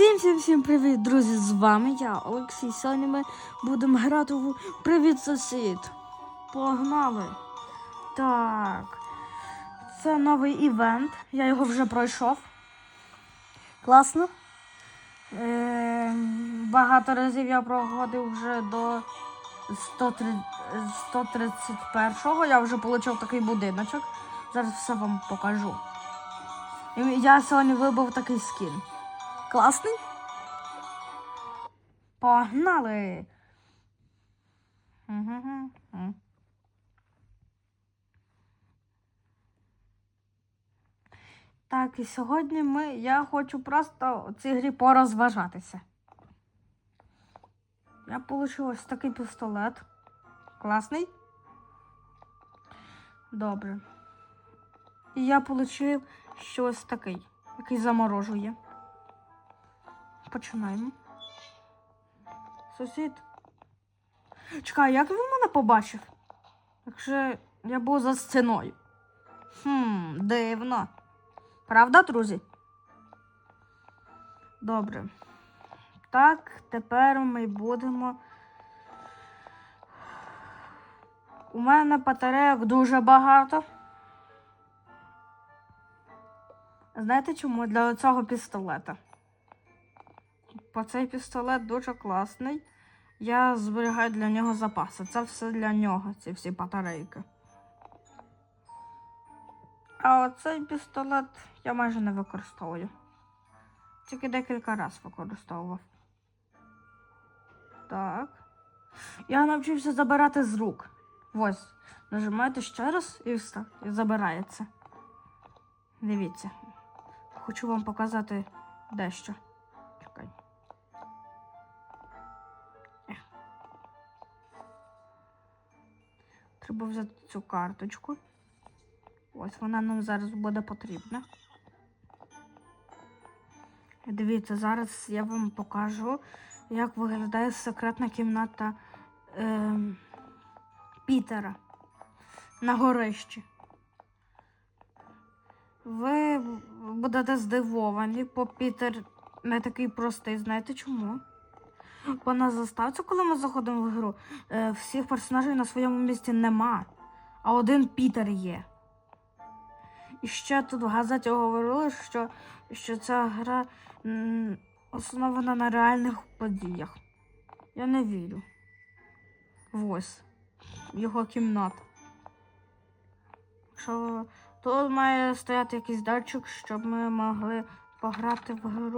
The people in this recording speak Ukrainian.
Всім всім всім привіт, друзі! З вами я, Олексій. Сьогодні ми будемо грати в Привіт сусід. Погнали! Так. Це новий івент. Я його вже пройшов. Класно. Е, багато разів я проходив вже до 131-го. Я вже отримав такий будиночок. Зараз все вам покажу. Я сьогодні вибив такий скін. Класний? Погнали! Так, і сьогодні ми, я хочу просто у цій грі порозважатися. Я отримав ось такий пістолет. Класний? Добре. І я отримав щось такий, який заморожує. Починаємо. Сусід. Чекай, як він мене побачив? Якщо я був за стіною. Хм, дивно. Правда, друзі? Добре. Так, тепер ми будемо. У мене батарейок дуже багато. Знаєте чому? Для цього пістолета. Бо цей пістолет дуже класний. Я зберігаю для нього запаси. Це все для нього, ці всі батарейки. А оцей пістолет я майже не використовую. Тільки декілька разів використовував. Так. Я навчився забирати з рук. Ось. Нажимаєте ще раз і все. І забирається. Дивіться. Хочу вам показати дещо. Треба взяти цю карточку. Ось вона нам зараз буде потрібна. Дивіться, зараз я вам покажу, як виглядає секретна кімната е, Пітера на горищі. Ви будете здивовані, бо Пітер не такий простий. Знаєте чому? Бо на заставці, коли ми заходимо в гру, е, всіх персонажів на своєму місці нема, а один Пітер є. І ще тут в газеті говорили, що, що ця гра основана на реальних подіях. Я не вірю. Ось його кімната. Що тут має стояти якийсь датчик, щоб ми могли пограти в гру.